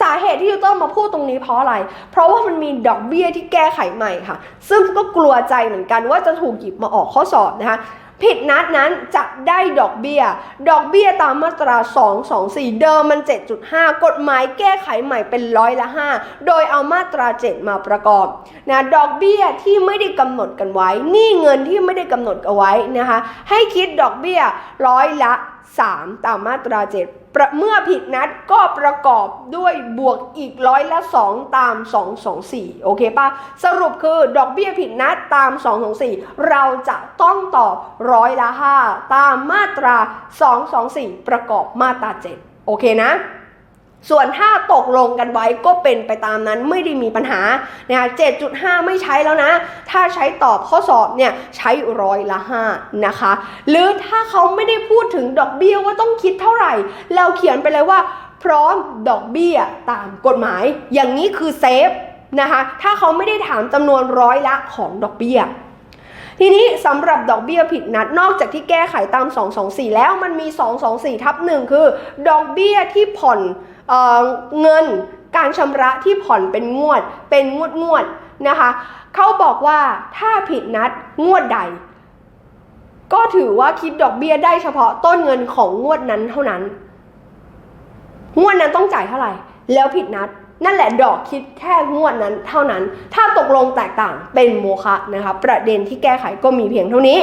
สาเหตุที่ยูต้องมาพูดตรงนี้เพราะอะไร เพราะว่ามันมีดอกเบี้ยที่แก้ไขใหม่ค่ะ ซึ่งก็กลัวใจเหมือนกันว่าจะถูกหยิบมาออกข้อสอบนะคะ ผิดนัดนั้นจะได้ดอกเบี้ย ดอกเบี้ยตามมาตรา 224 เดิมมัน 7.5 กฎหมายแก้ไขใหม่เป็นร้อยละ 5 โดยเอามาตรา 7 มาประกอบนะดอกเบี้ยที่ไม่ได้กำหนดกันไว้หนี่เงินที่ไม่ได้กำหนดเอาไว้นะคะ ให้คิดดอกเบี้ยร้อยละ 3 ตามมาตรา 7 เมื่อผิดนัดก็ประกอบด้วยบวกอีกร้อยละ 2 ตาม 224 โอเคปะสรุปคือดอกเบี้ยผิดนัดตาม 224 เราจะต้องตอบร้อยละ 5 ตามมาตรา 224 ประกอบมาตรา 7 โอเคนะ ส่วนถ้าตกลงกันไว้ก็เป็นไปตามนั้นไม่ได้มีปัญหานะคะ7.5 ไม่ใช้แล้วนะ ถ้าใช้ตอบข้อสอบเนี่ยใช้ร้อยละ5นะคะ หรือถ้าเขาไม่ได้พูดถึงดอกเบี้ยว่าต้องคิดเท่าไหร่ เราเขียนไปเลยว่า พร้อมดอกเบี้ยตามกฎหมาย อย่างนี้คือเซฟนะคะ ถ้าเขาไม่ได้ถามจำนวนร้อยละของดอกเบี้ย ทีนี้สำหรับดอกเบี้ยผิดนัดนอกจากที่แก้ไขตาม 224 แล้วมันมี 224 ทับหนึ่งคือ ดอกเบี้ยที่ผ่อนเออเงินการชำระที่ผ่อนเป็นงวด เป็นงวดงวดนะคะเขาบอกว่าถ้าผิดนัดงวดใด ก็ถือว่าคิดดอกเบี้ยได้เฉพาะต้นเงินของงวดนั้นเท่านั้น งวดนั้นต้องจ่ายเท่าไหร่ แล้วผิดนัด นั่นแหละดอกคิดแค่งวดนั้นเท่านั้น ถ้าตกลงแตกต่างเป็นโมฆะนะคะประเด็นที่แก้ไขก็มีเพียงเท่านี้